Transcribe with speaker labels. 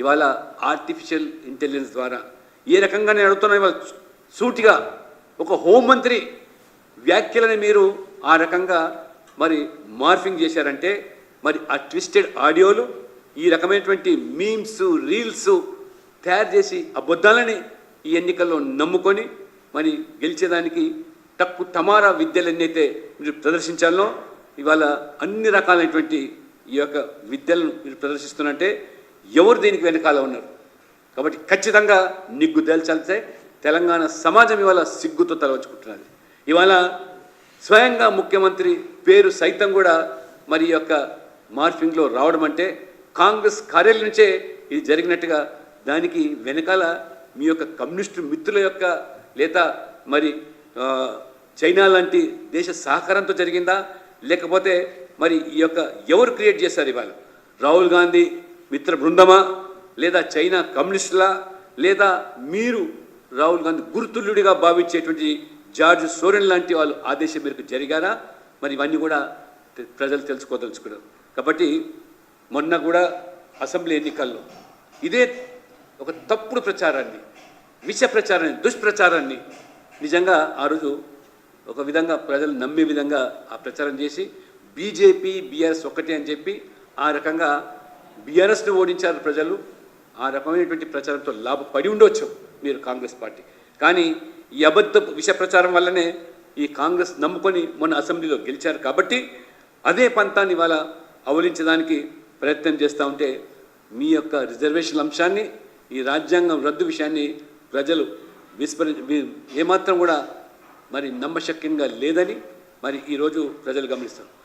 Speaker 1: ఇవాళ artificial intelligence ద్వారా ఏ రకంగా నేను అడుగుతున్నా ఇవాళ సూటిగా ఒక హోంమంత్రి వ్యాఖ్యలని మీరు ఆ రకంగా మరి మార్ఫింగ్ చేశారంటే మరి ఆ ట్విస్టెడ్ ఆడియోలు ఈ రకమైనటువంటి మీమ్స్ రీల్స్ తయారు చేసి అబద్ధాలని ఈ ఎన్నికల్లో నమ్ముకొని మరి గెలిచేదానికి తక్కు టమారా విద్యలు ఎన్నైతే మీరు ప్రదర్శించాలో ఇవాళ అన్ని రకాలైనటువంటి ఈ యొక్క విద్యలను మీరు ప్రదర్శిస్తున్నట్టే ఎవరు దీనికి వెనకాల ఉన్నారు? కాబట్టి ఖచ్చితంగా నిగ్గు తేల్చాల్సే తెలంగాణ సమాజం ఇవాళ సిగ్గుతో తలవచ్చుకుంటున్నది ఇవాళ స్వయంగా ముఖ్యమంత్రి పేరు సైతం కూడా మరి ఈ యొక్క మార్ఫింగ్లో రావడం అంటే కాంగ్రెస్ కార్యాలయం నుంచే ఇది జరిగినట్టుగా దానికి వెనకాల మీ యొక్క కమ్యూనిస్టు మిత్రుల యొక్క లేదా మరి చైనా లాంటి దేశ సహకారంతో జరిగిందా? లేకపోతే మరి ఈ యొక్క ఎవరు క్రియేట్ చేశారు ఇవాళ? రాహుల్ గాంధీ మిత్ర బృందమా? లేదా చైనా కమ్యూనిస్టులా? లేదా మీరు రాహుల్ గాంధీ గుర్తుల్యుడిగా భావించేటువంటి జార్జ్ సోరెన్ లాంటి వాళ్ళు ఆదేశం మేరకు జరిగారా? మరి ఇవన్నీ కూడా ప్రజలు తెలుసుకోదలుచుకున్నారు. కాబట్టి మొన్న కూడా అసెంబ్లీ ఎన్నికల్లో ఇదే ఒక తప్పుడు ప్రచారాన్ని విష ప్రచారాన్ని దుష్ప్రచారాన్ని నిజంగా ఆ రోజు ఒక విధంగా ప్రజలు నమ్మే విధంగా ఆ ప్రచారం చేసి బీజేపీ బీఆర్ఎస్ ఒక్కటే అని చెప్పి ఆ రకంగా బీఆర్ఎస్ని ఓడించారు ప్రజలు ఆ రకమైనటువంటి ప్రచారంతో లాభపడి ఉండొచ్చు మీరు కాంగ్రెస్ పార్టీ. కానీ ఈ అబద్ధ విష ప్రచారం వల్లనే ఈ కాంగ్రెస్ నమ్ముకొని మొన్న అసెంబ్లీలో గెలిచారు కాబట్టి అదే పంతాన్ని ఇవాళ అవలించడానికి ప్రయత్నం చేస్తూ ఉంటే మీ యొక్క రిజర్వేషన్ అంశాన్ని ఈ రాజ్యాంగం రద్దు విషయాన్ని ప్రజలు విస్మరి ఏమాత్రం కూడా మరి నమ్మశక్యంగా లేదని మరి ఈరోజు ప్రజలు గమనిస్తారు